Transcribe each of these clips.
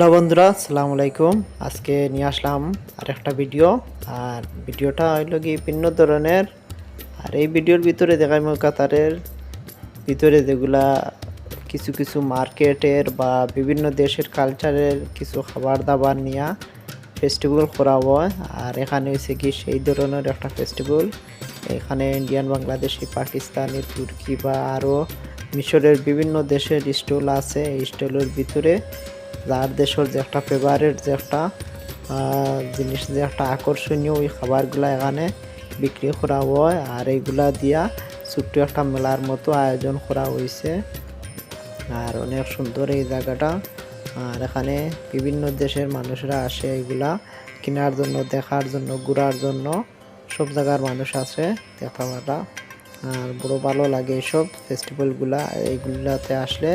Hello বন্ধুরা, আসসালামু আলাইকুম। আজকে নিয়ে আসলাম আর একটা ভিডিও। আর ভিডিওটা হইল কি ভিন্ন ধরনের। আর এই ভিডিওর ভিতরে দেখাই কাতারের ভিতরে যেগুলা কিছু কিছু মার্কেটের বা বিভিন্ন দেশের কালচারের কিছু খাবার দাবার নিয়ে ফেস্টিভ্যাল করা হয় আর এখানে হয়েছে কি সেই ধরনের একটা ফেস্টিভ্যাল এখানে ইন্ডিয়ান বাংলাদেশি পাকিস্তানি তুর্কি বা আরও মিশরের বিভিন্ন দেশের স্টল আছে। এই স্টলের ভিতরে যার দেশের যে একটা ফেভারিট যে একটা জিনিস যে একটা আকর্ষণীয় ওই খাবারগুলা এখানে বিক্রি করা হয়। আর এইগুলা দিয়া ছোট্ট একটা মেলার মতো আয়োজন করা হয়েছে আর অনেক সুন্দর এই জায়গাটা। আর এখানে বিভিন্ন দেশের মানুষরা আসে এগুলা কেনার জন্য, দেখার জন্য, ঘোরার জন্য। সব জায়গার মানুষ আছে দেখা মাটা আর বড় ভালো লাগে এইসব ফেস্টিভ্যালগুলা এইগুলাতে আসলে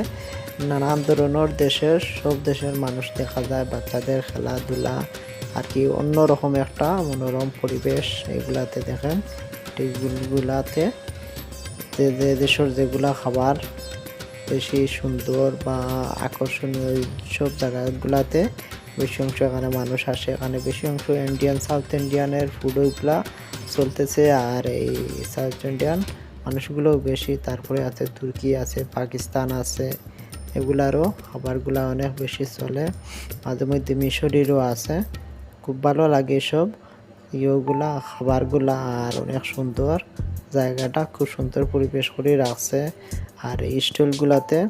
নানান ধরনের দেশের সব দেশের মানুষ দেখা যায় বাচ্চাদের খেলাধুলা আর কি অন্যরকম একটা মনোরম পরিবেশ এগুলাতে দেখেন। এইগুলাতে যে যে দেশের যেগুলা খাবার বেশি সুন্দর বা আকর্ষণীয় সব জায়গাগুলাতে বেশি অংশ এখানে মানুষ আসে। এখানে বেশি অংশ ইন্ডিয়ান সাউথ ইন্ডিয়ানের ফুড ওইগুলা চলতেছে আর এই সাউথ ইন্ডিয়ান মানুষগুলো বেশি। তারপরে আছে তুর্কি আছে পাকিস্তান আছে এগুলারও খাবারগুলা অনেক বেশি চলে। মাঝে মধ্যে মিশরিরও আছে। খুব ভালো লাগে সব ইয়েগুলা, খাবারগুলা আর অনেক সুন্দর জায়গাটা। খুব সুন্দর পরিবেশ করে রাখছে। আর এই স্টলগুলাতে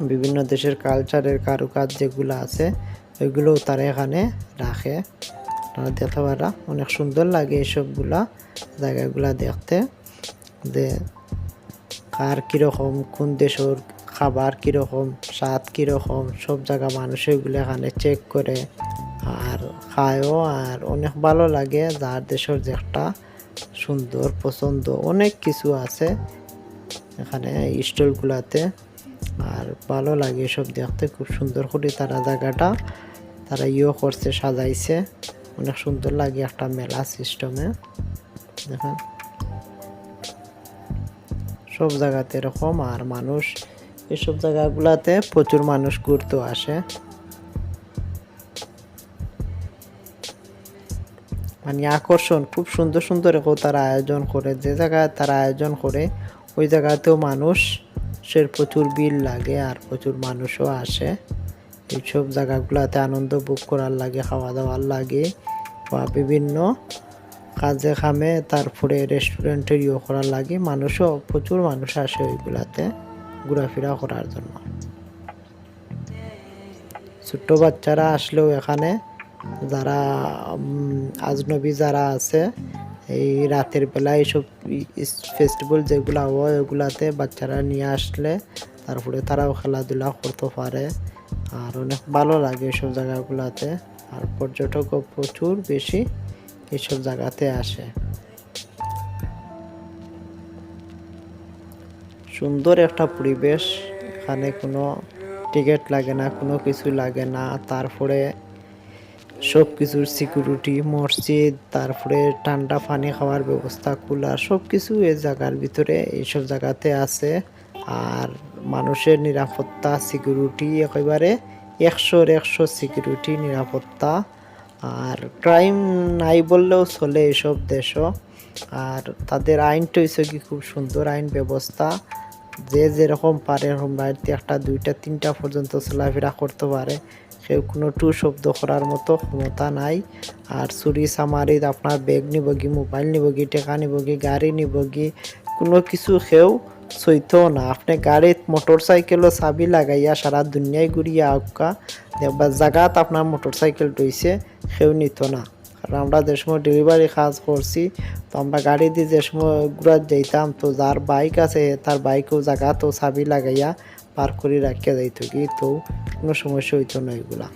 বিভিন্ন দেশের কালচারের কারুকাজ যেগুলো আছে, ওইগুলোও তারা এখানে রাখে। দেখতে পারা, অনেক সুন্দর লাগে এইসবগুলা জায়গাগুলা দেখতে। যে কার কীরকম, কোন দেশের খাবার কীরকম, স্বাদ কীরকম, সব জায়গা মানুষ এগুলো এখানে চেক করে আর খায়ও আর অনেক ভালো লাগে। যার দেশের যে একটা সুন্দর, পছন্দ অনেক কিছু আছে এখানে স্টলগুলাতে আর ভালো লাগে সব দেখতে, খুব সুন্দর করে তারা জায়গাটা, তারা ইয়ে করছে, সাজাইছে। অনেক সুন্দর লাগে একটা মেলা সিস্টেমে দেখেন। সব জায়গাতে এরকম আর মানুষ এসব জায়গাগুলাতে প্রচুর মানুষ ঘুরতে আসে। মানে আকর্ষণ, খুব সুন্দর সুন্দর তারা আয়োজন করে। যে জায়গায় তারা আয়োজন করে, ওই জায়গাতেও মানুষ মানুষের প্রচুর বিল লাগে আর প্রচুর মানুষও আসে। এইসব জায়গাগুলোতে আনন্দ বুক করার লাগে খাওয়া দাওয়ার লাগে বা বিভিন্ন কাজে খামে তারপরে রেস্টুরেন্টের ইয়ে করার লাগে। মানুষও, প্রচুর মানুষ আসে ওইগুলাতে। ঘোরাফেরা করার জন্য। ছোট্ট বাচ্চারা আসলেও এখানে, যারা আজনবী যারা আছে, এই রাতের বেলা এইসব ফেস্টিভ্যাল যেগুলো হয়, ওগুলাতে বাচ্চারা নিয়ে আসলে তারপরে তারাও খেলাধুলা করতে পারে। আর অনেক ভালো লাগে এইসব জায়গাগুলোতে। আর পর্যটকও প্রচুর বেশি এইসব জায়গাতে আসে। সুন্দর একটা পরিবেশ। এখানে কোনো টিকিট লাগে না, কোনো কিছু লাগে না। তারপরে সব কিছুর সিকিউরিটি, মসজিদ, তারপরে ঠান্ডা পানি খাওয়ার ব্যবস্থা, কুলার সব কিছু এই জায়গার ভিতরে, এইসব জায়গাতে আছে। আর মানুষের নিরাপত্তা, সিকিউরিটি, একেবারে একশোর একশো সিকিউরিটি, নিরাপত্তা। আর ক্রাইম নাই বললেও চলে এইসব দেশও। আর তাদের আইনটা হয়েছে কি খুব সুন্দর আইন ব্যবস্থা। যে যেরকম পারে এরকম বাড়িতে একটা, দুইটা, তিনটা পর্যন্ত চলাফেরা করতে পারে। কেউ কোনো টু শব্দ করার মতো ক্ষমতা নাই। আর চুরি চামারি আপনার ব্যাগ নিব কি, মোবাইল নিব কি, টেকা নিব কি, গাড়ি নিব কি, কোনো কিছু কেউ সইতেও না। আপনি গাড়িত মোটর সাইকেলও চাবি লাগাইয়া সারা দুনিয়ায় ঘুরিয়া আউকা। দেখবা জাগাত আপনার মোটর সাইকেল টইছে কেউ নিত না। কারণ আমরা যে সময় ডেলিভারি কাজ করছি, তো আমরা গাড়ি দিয়ে যে সময় ঘুরাত যাইতাম, তো যার বাইক আছে, তার বাইকেও জায়গা তো চাবি লাগাইয়া পার করে রাখিয়া যাইত কি, তো কোনো সমস্যা হইতো না এগুলা।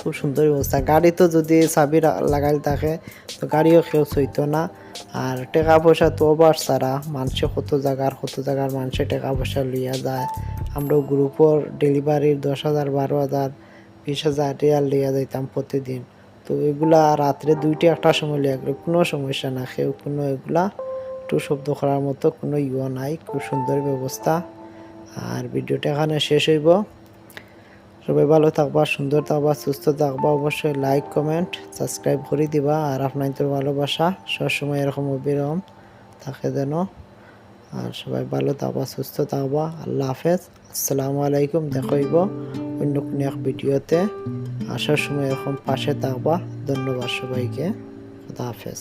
খুব সুন্দর ব্যবস্থা গাড়ি তো যদি চাবি লাগাই থাকে, তো গাড়িও কেউ সইতো না। আর টাকা পয়সা তো ওভার ছাড়া, মানুষে কত জায়গার কত জায়গার মানুষে টাকা পয়সা লইয়া যায়। আমরা গ্রুপর ডেলিভারির দশ হাজার, বারো হাজার, বিশ হাজার রিয়াল লইয়া যাইতাম প্রতিদিন। তো এগুলা রাত্রে দুইটা একটা সময় লিয়া গেলে কোনো সমস্যা না। কেউ কোনো এগুলা একটু শব্দ করার মতো কোনো ইয়ে নাই, খুব সুন্দর ব্যবস্থা। আর ভিডিওটা এখানে শেষ হইব। সবাই ভালো থাকবা, সুন্দর থাকবা, সুস্থ থাকবা, অবশ্যই লাইক কমেন্ট সাবস্ক্রাইব করে দিবা। আর আপনার তোর ভালোবাসা, সবসময় এরকম অবিরম থাকে যেন। আর সবাই ভালো থাকবা, সুস্থ থাকবা। আল্লাহ হাফেজ। আসসালামু আলাইকুম দেখাইব অন্য কোনো এক ভিডিওতে। আসার সময় এখন পাশে থাকবা। ধন্যবাদ সবাইকে। খুদা হাফেজ।